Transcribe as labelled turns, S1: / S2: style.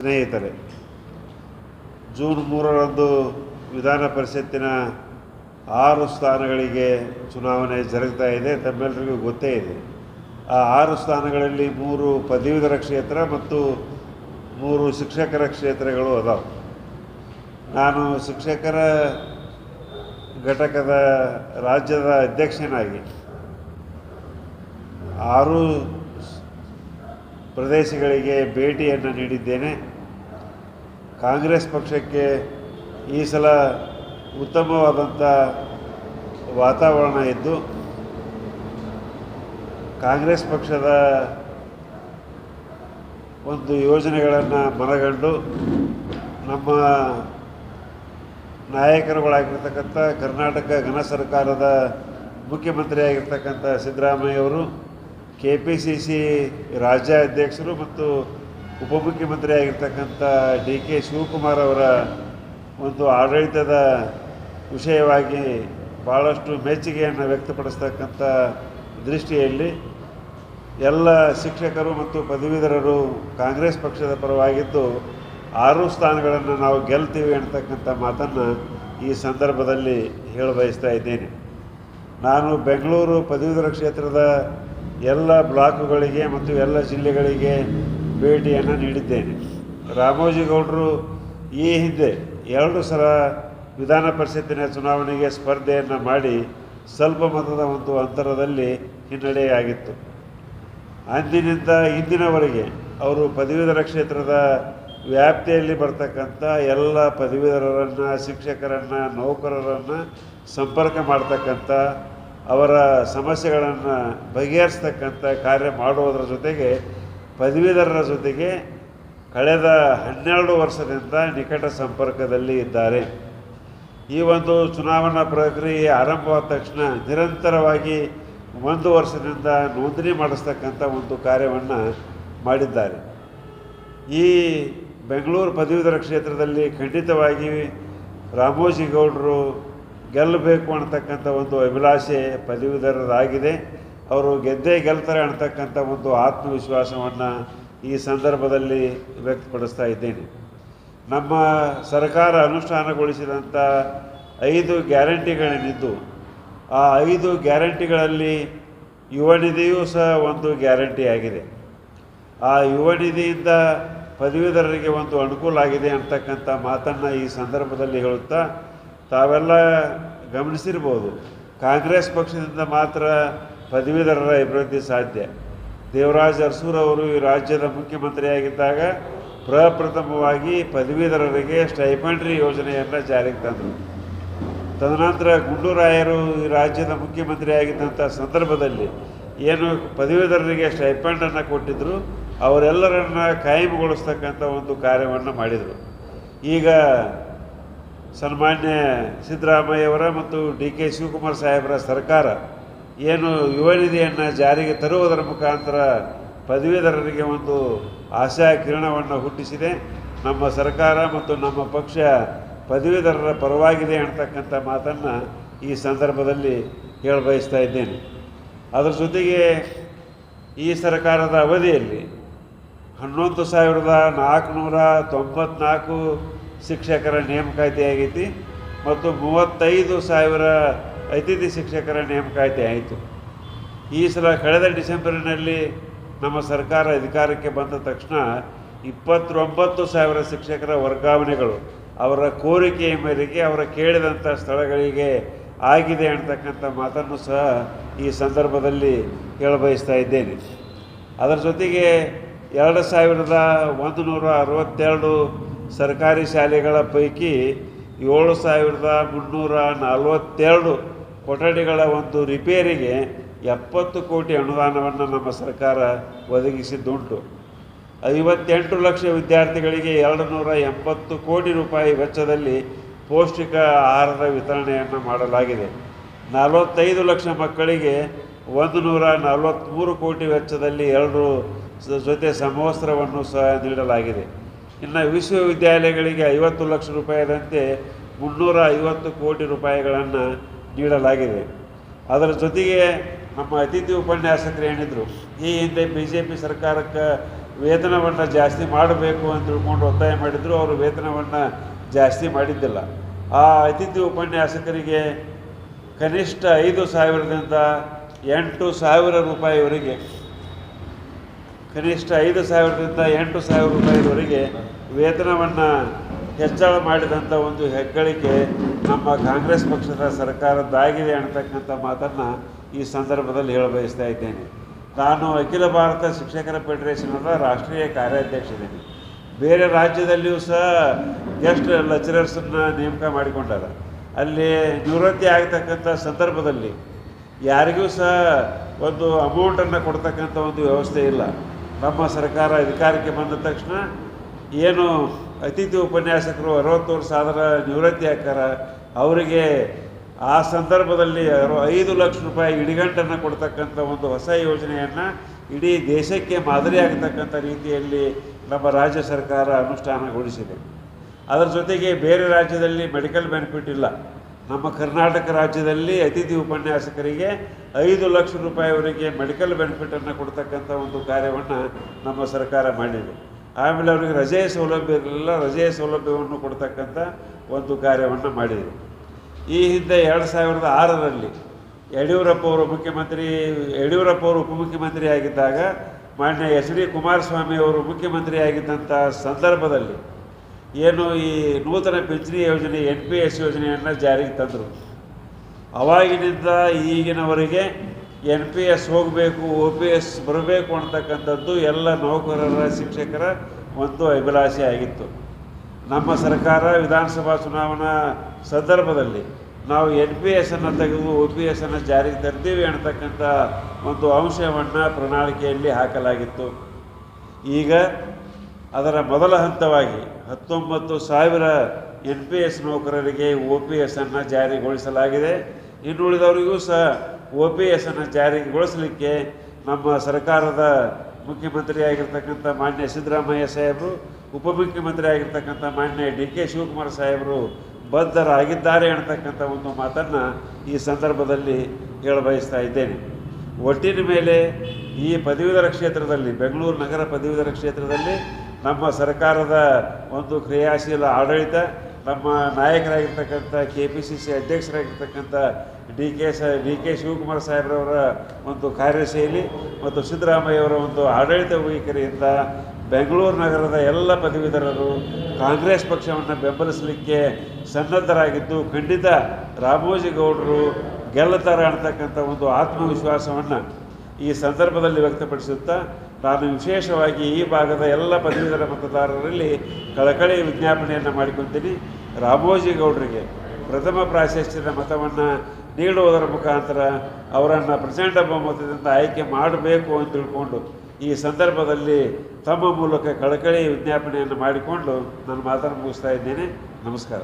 S1: ಸ್ನೇಹಿತರೆ, ಜೂನ್ ಮೂರರಂದು ವಿಧಾನ ಪರಿಷತ್ತಿನ ಆರು ಸ್ಥಾನಗಳಿಗೆ ಚುನಾವಣೆ ಜರುಗ್ತಾ ಇದೆ ತಮ್ಮೆಲ್ಲರಿಗೂ ಗೊತ್ತೇ ಇದೆ. ಆ ಆರು ಸ್ಥಾನಗಳಲ್ಲಿ ಮೂರು ಪದವೀಧರ ಕ್ಷೇತ್ರ ಮತ್ತು ಮೂರು ಶಿಕ್ಷಕರ ಕ್ಷೇತ್ರಗಳು ಅದಾವೆ. ನಾನು ಶಿಕ್ಷಕರ ಘಟಕದ ರಾಜ್ಯದ ಅಧ್ಯಕ್ಷನಾಗಿ ಆರು ಪ್ರದೇಶಗಳಿಗೆ ಭೇಟಿಯನ್ನು ನೀಡಿದ್ದೇನೆ. ಕಾಂಗ್ರೆಸ್ ಪಕ್ಷಕ್ಕೆ ಈ ಸಲ ಉತ್ತಮವಾದಂಥ ವಾತಾವರಣ ಇದ್ದು, ಕಾಂಗ್ರೆಸ್ ಪಕ್ಷದ ಒಂದು ಯೋಜನೆಗಳನ್ನು ಮನಗಂಡು ನಮ್ಮ ನಾಯಕರುಗಳಾಗಿರ್ತಕ್ಕಂಥ ಕರ್ನಾಟಕ ಘನ ಸರ್ಕಾರದ ಮುಖ್ಯಮಂತ್ರಿಯಾಗಿರ್ತಕ್ಕಂಥ ಸಿದ್ದರಾಮಯ್ಯವರು ಕೆ ಪಿ ಸಿ ಸಿ ರಾಜ್ಯ ಅಧ್ಯಕ್ಷರು ಮತ್ತು ಉಪಮುಖ್ಯಮಂತ್ರಿ ಆಗಿರ್ತಕ್ಕಂಥ ಡಿ ಕೆ ಶಿವಕುಮಾರ್ ಅವರ ಒಂದು ಆಡಳಿತದ ವಿಷಯವಾಗಿ ಭಾಳಷ್ಟು ಮೆಚ್ಚುಗೆಯನ್ನು ವ್ಯಕ್ತಪಡಿಸ್ತಕ್ಕಂಥ ದೃಷ್ಟಿಯಲ್ಲಿ ಎಲ್ಲ ಶಿಕ್ಷಕರು ಮತ್ತು ಪದವೀಧರರು ಕಾಂಗ್ರೆಸ್ ಪಕ್ಷದ ಪರವಾಗಿದ್ದು ಆರು ಸ್ಥಾನಗಳನ್ನು ನಾವು ಗೆಲ್ತೀವಿ ಅಂತಕ್ಕಂಥ ಮಾತನ್ನು ಈ ಸಂದರ್ಭದಲ್ಲಿ ಹೇಳ ಬಯಸ್ತಾ ಇದ್ದೇನೆ. ನಾನು ಬೆಂಗಳೂರು ಪದವೀಧರ ಕ್ಷೇತ್ರದ ಎಲ್ಲ ಬ್ಲಾಕುಗಳಿಗೆ ಮತ್ತು ಎಲ್ಲ ಜಿಲ್ಲೆಗಳಿಗೆ ಭೇಟಿಯನ್ನು ನೀಡಿದ್ದೇನೆ. ರಾಮೋಜಿಗೌಡರು ಈ ಹಿಂದೆ ಎರಡು ಸಲ ವಿಧಾನ ಪರಿಷತ್ತಿನ ಚುನಾವಣೆಗೆ ಸ್ಪರ್ಧೆಯನ್ನು ಮಾಡಿ ಸ್ವಲ್ಪ ಮತದ ಒಂದು ಅಂತರದಲ್ಲಿ ಹಿನ್ನಡೆಯಾಗಿತ್ತು. ಅಂದಿನಿಂದ ಇಂದಿನವರೆಗೆ ಅವರು ಪದವೀಧರ ಕ್ಷೇತ್ರದ ವ್ಯಾಪ್ತಿಯಲ್ಲಿ ಬರ್ತಕ್ಕಂಥ ಎಲ್ಲ ಪದವೀಧರರನ್ನು, ಶಿಕ್ಷಕರನ್ನು, ನೌಕರರನ್ನು ಸಂಪರ್ಕ ಮಾಡ್ತಕ್ಕಂಥ, ಅವರ ಸಮಸ್ಯೆಗಳನ್ನು ಬಗೆಹರಿಸ್ತಕ್ಕಂಥ ಕಾರ್ಯ ಮಾಡುವುದರ ಜೊತೆಗೆ ಪದವೀಧರರ ಜೊತೆಗೆ ಕಳೆದ ಹನ್ನೆರಡು ವರ್ಷದಿಂದ ನಿಕಟ ಸಂಪರ್ಕದಲ್ಲಿ ಇದ್ದಾರೆ. ಈ ಒಂದು ಚುನಾವಣಾ ಪ್ರಕ್ರಿಯೆ ಆರಂಭವಾದ ತಕ್ಷಣ ನಿರಂತರವಾಗಿ ಒಂದು ವರ್ಷದಿಂದ ನೋಂದಣಿ ಮಾಡಿಸ್ತಕ್ಕಂಥ ಒಂದು ಕಾರ್ಯವನ್ನು ಮಾಡಿದ್ದಾರೆ. ಈ ಬೆಂಗಳೂರು ಪದವೀಧರ ಕ್ಷೇತ್ರದಲ್ಲಿ ಖಂಡಿತವಾಗಿ ರಾಮೋಜಿಗೌಡರು ಗೆಲ್ಲಬೇಕು ಅನ್ನತಕ್ಕಂಥ ಒಂದು ಅಭಿಲಾಷೆ ಪದವೀಧರರಾಗಿದೆ ಅವರು ಗೆದ್ದೇ ಗೆಲ್ತಾರೆ ಅನ್ನತಕ್ಕಂಥ ಒಂದು ಆತ್ಮವಿಶ್ವಾಸವನ್ನು ಈ ಸಂದರ್ಭದಲ್ಲಿ ವ್ಯಕ್ತಪಡಿಸ್ತಾ ಇದ್ದೇನೆ. ನಮ್ಮ ಸರ್ಕಾರ ಅನುಷ್ಠಾನಗೊಳಿಸಿದಂಥ ಐದು ಗ್ಯಾರಂಟಿಗಳೇನಿದ್ದು, ಆ ಐದು ಗ್ಯಾರಂಟಿಗಳಲ್ಲಿ ಯುವ ನಿಧಿಯೂ ಸಹ ಒಂದು ಗ್ಯಾರಂಟಿ ಆಗಿದೆ. ಆ ಯುವ ನಿಧಿಯಿಂದ ಪದವೀಧರರಿಗೆ ಒಂದು ಅನುಕೂಲ ಆಗಿದೆ ಅಂತಕ್ಕಂಥ ಮಾತನ್ನು ಈ ಸಂದರ್ಭದಲ್ಲಿ ಹೇಳುತ್ತಾ ತಾವೆಲ್ಲ ಗಮನಿಸಿರ್ಬೋದು. ಕಾಂಗ್ರೆಸ್ ಪಕ್ಷದಿಂದ ಮಾತ್ರ ಪದವೀಧರರ ಅಭಿವೃದ್ಧಿ ಸಾಧ್ಯ. ದೇವರಾಜ್ ಅರಸೂರ್ ಅವರು ಈ ರಾಜ್ಯದ ಮುಖ್ಯಮಂತ್ರಿಯಾಗಿದ್ದಾಗ ಪ್ರಪ್ರಥಮವಾಗಿ ಪದವೀಧರರಿಗೆ ಸ್ಟೈಪಂಡ್ರಿ ಯೋಜನೆಯನ್ನು ಜಾರಿಗೆ ತಂದರು. ತದನಂತರ ಗುಂಡೂರಾಯರು ಈ ರಾಜ್ಯದ ಮುಖ್ಯಮಂತ್ರಿ ಆಗಿದ್ದಂಥ ಸಂದರ್ಭದಲ್ಲಿ ಏನು ಪದವೀಧರರಿಗೆ ಸ್ಟೈಪಂಡನ್ನು ಕೊಟ್ಟಿದ್ದರು ಅವರೆಲ್ಲರನ್ನ ಕಾಯಂಗೊಳಿಸ್ತಕ್ಕಂಥ ಒಂದು ಕಾರ್ಯವನ್ನು ಮಾಡಿದರು. ಈಗ ಸನ್ಮಾನ್ಯ ಸಿದ್ದರಾಮಯ್ಯವರ ಮತ್ತು ಡಿ ಕೆ ಶಿವಕುಮಾರ್ ಸಾಹೇಬರ ಸರ್ಕಾರ ಏನು ಯುವ ನಿಧಿಯನ್ನು ಜಾರಿಗೆ ತರುವುದರ ಮುಖಾಂತರ ಪದವೀಧರರಿಗೆ ಒಂದು ಆಶಾ ಕಿರಣವನ್ನು ಹುಟ್ಟಿಸಿದೆ. ನಮ್ಮ ಸರ್ಕಾರ ಮತ್ತು ನಮ್ಮ ಪಕ್ಷ ಪದವೀಧರರ ಪರವಾಗಿದೆ ಅಂತಕ್ಕಂಥ ಮಾತನ್ನು ಈ ಸಂದರ್ಭದಲ್ಲಿ ಹೇಳಬಯಸ್ತಾ ಇದ್ದೇನೆ. ಅದರ ಜೊತೆಗೆ ಈ ಸರ್ಕಾರದ ಅವಧಿಯಲ್ಲಿ ಹನ್ನೊಂದು ಸಾವಿರದ ನಾಲ್ಕುನೂರ ತೊಂಬತ್ನಾಲ್ಕು ಶಿಕ್ಷಕರ ನೇಮಕಾತಿ ಆಗೈತಿ ಮತ್ತು ಮೂವತ್ತೈದು ಸಾವಿರ ಅತಿಥಿ ಶಿಕ್ಷಕರ ನೇಮಕಾತಿ ಆಯಿತು. ಈ ಸಲ ಕಳೆದ ಡಿಸೆಂಬರ್ನಲ್ಲಿ ನಮ್ಮ ಸರ್ಕಾರ ಅಧಿಕಾರಕ್ಕೆ ಬಂದ ತಕ್ಷಣ ಇಪ್ಪತ್ತೊಂಬತ್ತು ಸಾವಿರ ಶಿಕ್ಷಕರ ವರ್ಗಾವಣೆಗಳು ಅವರ ಕೋರಿಕೆಯ ಮೇರೆಗೆ ಅವರ ಕೇಳಿದಂಥ ಸ್ಥಳಗಳಿಗೆ ಆಗಿದೆ ಅಂತಕ್ಕಂಥ ಮಾತನ್ನು ಸಹ ಈ ಸಂದರ್ಭದಲ್ಲಿ ಹೇಳಬಯಸ್ತಾ ಇದ್ದೇನೆ. ಅದರ ಜೊತೆಗೆ ಎರಡು ಸಾವಿರದ ಒಂದು ನೂರ ಅರವತ್ತೆರಡು ಸರ್ಕಾರಿ ಶಾಲೆಗಳ ಪೈಕಿ ಏಳು ಸಾವಿರದ ಮುನ್ನೂರ ನಲವತ್ತೆರಡು ಕೊಠಡಿಗಳ ಒಂದು ರಿಪೇರಿಗೆ ಎಪ್ಪತ್ತು ಕೋಟಿ ಅನುದಾನವನ್ನು ನಮ್ಮ ಸರ್ಕಾರ ಒದಗಿಸಿದ್ದುಂಟು. ಐವತ್ತೆಂಟು ಲಕ್ಷ ವಿದ್ಯಾರ್ಥಿಗಳಿಗೆ ಎರಡು ನೂರ ಎಂಬತ್ತು ಕೋಟಿ ರೂಪಾಯಿ ವೆಚ್ಚದಲ್ಲಿ ಪೌಷ್ಟಿಕ ಆಹಾರದ ವಿತರಣೆಯನ್ನು ಮಾಡಲಾಗಿದೆ. ನಲವತ್ತೈದು ಲಕ್ಷ ಮಕ್ಕಳಿಗೆ ಒಂದು ನೂರ ನಲವತ್ತ್ಮೂರು ಕೋಟಿ ವೆಚ್ಚದಲ್ಲಿ ಎರಡು ಜೊತೆ ಸಮವಸ್ತ್ರವನ್ನು ಸಹ ನೀಡಲಾಗಿದೆ. ಇನ್ನು ವಿಶ್ವವಿದ್ಯಾಲಯಗಳಿಗೆ ಐವತ್ತು ಲಕ್ಷ ರೂಪಾಯಿದಂತೆ ಮುನ್ನೂರ ಐವತ್ತು ಕೋಟಿ ರೂಪಾಯಿಗಳನ್ನು ನೀಡಲಾಗಿದೆ. ಅದರ ಜೊತೆಗೆ ನಮ್ಮ ಅತಿಥಿ ಉಪನ್ಯಾಸಕರು ಏನಿದ್ರು ಈ ಹಿಂದೆ ಬಿ ಜೆ ಪಿ ಸರ್ಕಾರಕ್ಕೆ ವೇತನವನ್ನು ಜಾಸ್ತಿ ಮಾಡಬೇಕು ಅಂತ ತಿಳ್ಕೊಂಡು ಒತ್ತಾಯ ಮಾಡಿದ್ರು, ಅವರು ವೇತನವನ್ನು ಜಾಸ್ತಿ ಮಾಡಿದ್ದಿಲ್ಲ. ಆ ಅತಿಥಿ ಉಪನ್ಯಾಸಕರಿಗೆ ಕನಿಷ್ಠ ಐದು ಸಾವಿರದಿಂದ ಎಂಟು ಸಾವಿರ ರೂಪಾಯಿವರೆಗೆ, ಕನಿಷ್ಠ ಐದು ಸಾವಿರದಿಂದ ಎಂಟು ಸಾವಿರ ರೂಪಾಯಿವರೆಗೆ ವೇತನವನ್ನು ಹೆಚ್ಚಳ ಮಾಡಿದಂಥ ಒಂದು ಹೆಗ್ಗಳಿಕೆ ನಮ್ಮ ಕಾಂಗ್ರೆಸ್ ಪಕ್ಷದ ಸರ್ಕಾರದ್ದಾಗಿದೆ ಅನ್ನತಕ್ಕಂಥ ಮಾತನ್ನು ಈ ಸಂದರ್ಭದಲ್ಲಿ ಹೇಳ ಬಯಸ್ತಾ ಇದ್ದೇನೆ. ನಾನು ಅಖಿಲ ಭಾರತ ಶಿಕ್ಷಕರ ಫೆಡರೇಷನದ ರಾಷ್ಟ್ರೀಯ ಕಾರ್ಯಾಧ್ಯಕ್ಷಿದ್ದೇನೆ ಬೇರೆ ರಾಜ್ಯದಲ್ಲಿಯೂ ಸಹ ಗೆಸ್ಟ್ ಲೆಕ್ಚರರ್ಸನ್ನು ನೇಮಕ ಮಾಡಿಕೊಂಡಾರ ಅಲ್ಲಿ ನಿವೃತ್ತಿ ಆಗತಕ್ಕಂಥ ಸಂದರ್ಭದಲ್ಲಿ ಯಾರಿಗೂ ಸಹ ಒಂದು ಅಮೌಂಟನ್ನು ಕೊಡ್ತಕ್ಕಂಥ ಒಂದು ವ್ಯವಸ್ಥೆ ಇಲ್ಲ. ನಮ್ಮ ಸರ್ಕಾರ ಅಧಿಕಾರಕ್ಕೆ ಬಂದ ತಕ್ಷಣ ಏನು ಅತಿಥಿ ಉಪನ್ಯಾಸಕರು ಅರವತ್ತು ವರ್ಷ ಆದ್ರೆ ನಿವೃತ್ತಿ ಹಾಕಾರ ಅವರಿಗೆ ಆ ಸಂದರ್ಭದಲ್ಲಿ ಐದು ಲಕ್ಷ ರೂಪಾಯಿ ಇಡಿಗಂಟನ್ನು ಕೊಡ್ತಕ್ಕಂಥ ಒಂದು ಹೊಸ ಯೋಜನೆಯನ್ನು ಇಡೀ ದೇಶಕ್ಕೆ ಮಾದರಿಯಾಗತಕ್ಕಂಥ ರೀತಿಯಲ್ಲಿ ನಮ್ಮ ರಾಜ್ಯ ಸರ್ಕಾರ ಅನುಷ್ಠಾನಗೊಳಿಸಿದೆ. ಅದರ ಜೊತೆಗೆ ಬೇರೆ ರಾಜ್ಯದಲ್ಲಿ ಮೆಡಿಕಲ್ ಬೆನಿಫಿಟ್ ಇಲ್ಲ. ನಮ್ಮ ಕರ್ನಾಟಕ ರಾಜ್ಯದಲ್ಲಿ ಅತಿಥಿ ಉಪನ್ಯಾಸಕರಿಗೆ ಐದು ಲಕ್ಷ ರೂಪಾಯಿವರೆಗೆ ಮೆಡಿಕಲ್ ಬೆನಿಫಿಟನ್ನು ಕೊಡ್ತಕ್ಕಂಥ ಒಂದು ಕಾರ್ಯವನ್ನು ನಮ್ಮ ಸರ್ಕಾರ ಮಾಡಿದೆ. ಆಮೇಲೆ ಅವರಿಗೆ ರಜೆಯ ಸೌಲಭ್ಯ ಇರಲಿಲ್ಲ ರಜೆಯ ಸೌಲಭ್ಯವನ್ನು ಕೊಡ್ತಕ್ಕಂಥ ಒಂದು ಕಾರ್ಯವನ್ನು ಮಾಡಿದರು. ಈ ಹಿಂದೆ ಎರಡು ಸಾವಿರದ ಆರರಲ್ಲಿ ಯಡಿಯೂರಪ್ಪ ಅವರು ಮುಖ್ಯಮಂತ್ರಿ, ಯಡಿಯೂರಪ್ಪ ಅವರು ಉಪಮುಖ್ಯಮಂತ್ರಿ ಆಗಿದ್ದಾಗ, ಮಾನ್ಯ ಎಚ್ ಡಿ ಕುಮಾರಸ್ವಾಮಿ ಅವರು ಮುಖ್ಯಮಂತ್ರಿ ಆಗಿದ್ದಂಥ ಸಂದರ್ಭದಲ್ಲಿ ಏನು ಈ ನೂತನ ಪಿಂಚಣಿ ಯೋಜನೆ, ಎನ್ ಪಿ ಎಸ್ ಯೋಜನೆಯನ್ನು ಜಾರಿಗೆ ತಂದರು. ಅವಾಗಿನಿಂದ ಈಗಿನವರೆಗೆ ಎನ್ ಪಿ ಎಸ್ ಹೋಗಬೇಕು ಒ ಪಿ ಎಸ್ ಬರಬೇಕು ಅಂತಕ್ಕಂಥದ್ದು ಎಲ್ಲ ನೌಕರರ, ಶಿಕ್ಷಕರ ಒಂದು ಅಭಿಲಾಷೆ ಆಗಿತ್ತು. ನಮ್ಮ ಸರ್ಕಾರ ವಿಧಾನಸಭಾ ಚುನಾವಣಾ ಸಂದರ್ಭದಲ್ಲಿ ನಾವು ಎನ್ ಪಿ ಎಸ್ಸನ್ನು ತೆಗೆದು ಒ ಪಿ ಎಸ್ಸನ್ನು ಜಾರಿಗೆ ತರ್ತೀವಿ ಅನ್ನತಕ್ಕಂಥ ಒಂದು ಅಂಶವನ್ನು ಪ್ರಣಾಳಿಕೆಯಲ್ಲಿ ಹಾಕಲಾಗಿತ್ತು. ಈಗ ಅದರ ಮೊದಲ ಹಂತವಾಗಿ ಹತ್ತೊಂಬತ್ತು ಸಾವಿರ ಎನ್ ಪಿ ಎಸ್ ನೌಕರರಿಗೆ ಒ ಪಿ ಎಸ್ಸನ್ನು ಜಾರಿಗೊಳಿಸಲಾಗಿದೆ. ಇನ್ನುಳಿದವರಿಗೂ ಸಹ ಒ ಪಿ ಎಸ್ಸನ್ನು ಜಾರಿಗೊಳಿಸಲಿಕ್ಕೆ ನಮ್ಮ ಸರ್ಕಾರದ ಮುಖ್ಯಮಂತ್ರಿ ಆಗಿರ್ತಕ್ಕಂಥ ಮಾನ್ಯ ಸಿದ್ದರಾಮಯ್ಯ ಸಾಹೇಬರು, ಉಪಮುಖ್ಯಮಂತ್ರಿ ಆಗಿರ್ತಕ್ಕಂಥ ಮಾನ್ಯ ಡಿ ಕೆ ಶಿವಕುಮಾರ್ ಸಾಹೇಬರು ಬದ್ಧರಾಗಿದ್ದಾರೆ ಅನ್ನತಕ್ಕಂಥ ಒಂದು ಮಾತನ್ನು ಈ ಸಂದರ್ಭದಲ್ಲಿ ಹೇಳಬಯಸ್ತಾ ಇದ್ದೇನೆ. ಒಟ್ಟಿನ ಮೇಲೆ ಈ ಪದವೀಧರ ಕ್ಷೇತ್ರದಲ್ಲಿ, ಬೆಂಗಳೂರು ನಗರ ಪದವೀಧರ ಕ್ಷೇತ್ರದಲ್ಲಿ ನಮ್ಮ ಸರ್ಕಾರದ ಒಂದು ಕ್ರಿಯಾಶೀಲ ಆಡಳಿತ, ನಮ್ಮ ನಾಯಕರಾಗಿರ್ತಕ್ಕಂಥ ಕೆ ಪಿ ಸಿ ಸಿ ಅಧ್ಯಕ್ಷರಾಗಿರ್ತಕ್ಕಂಥ ಡಿ ಕೆ ಸ, ಡಿ ಕೆ ಶಿವಕುಮಾರ್ ಸಾಹೇಬ್ರವರ ಒಂದು ಕಾರ್ಯಶೈಲಿ ಮತ್ತು ಸಿದ್ದರಾಮಯ್ಯವರ ಒಂದು ಆಡಳಿತ ವೈಖರಿಯಿಂದ ಬೆಂಗಳೂರು ನಗರದ ಎಲ್ಲ ಪದವೀಧರರು ಕಾಂಗ್ರೆಸ್ ಪಕ್ಷವನ್ನು ಬೆಂಬಲಿಸಲಿಕ್ಕೆ ಸನ್ನದ್ಧರಾಗಿದ್ದು, ಖಂಡಿತ ರಾಮೋಜಿಗೌಡರು ಗೆಲ್ಲುತ್ತಾರೆ ಅನ್ನತಕ್ಕಂಥ ಒಂದು ಆತ್ಮವಿಶ್ವಾಸವನ್ನು ಈ ಸಂದರ್ಭದಲ್ಲಿ ವ್ಯಕ್ತಪಡಿಸುತ್ತಾ, ನಾನು ವಿಶೇಷವಾಗಿ ಈ ಭಾಗದ ಎಲ್ಲ ಪದವೀಧರ ಮತದಾರರಲ್ಲಿ ಕಳಕಳಿ ವಿಜ್ಞಾಪನೆಯನ್ನು ಮಾಡಿಕೊಳ್ತೀನಿ. ರಾಮೋಜಿಗೌಡರಿಗೆ ಪ್ರಥಮ ಪ್ರಾಶಸ್ತ್ಯದ ಮತವನ್ನು ನೀಡುವುದರ ಮುಖಾಂತರ ಅವರನ್ನು ಪ್ರಚಂಡ ಬಹುಮತದಿಂದ ಆಯ್ಕೆ ಮಾಡಬೇಕು ಅಂತ ತಿಳ್ಕೊಂಡು ಈ ಸಂದರ್ಭದಲ್ಲಿ ತಮ್ಮ ಮೂಲಕ ಕಳಕಳಿ ವಿಜ್ಞಾಪನೆಯನ್ನು ಮಾಡಿಕೊಂಡು ನಾನು ಮಾತನ್ನು ಮುಗಿಸ್ತಾ ಇದ್ದೇನೆ. ನಮಸ್ಕಾರ.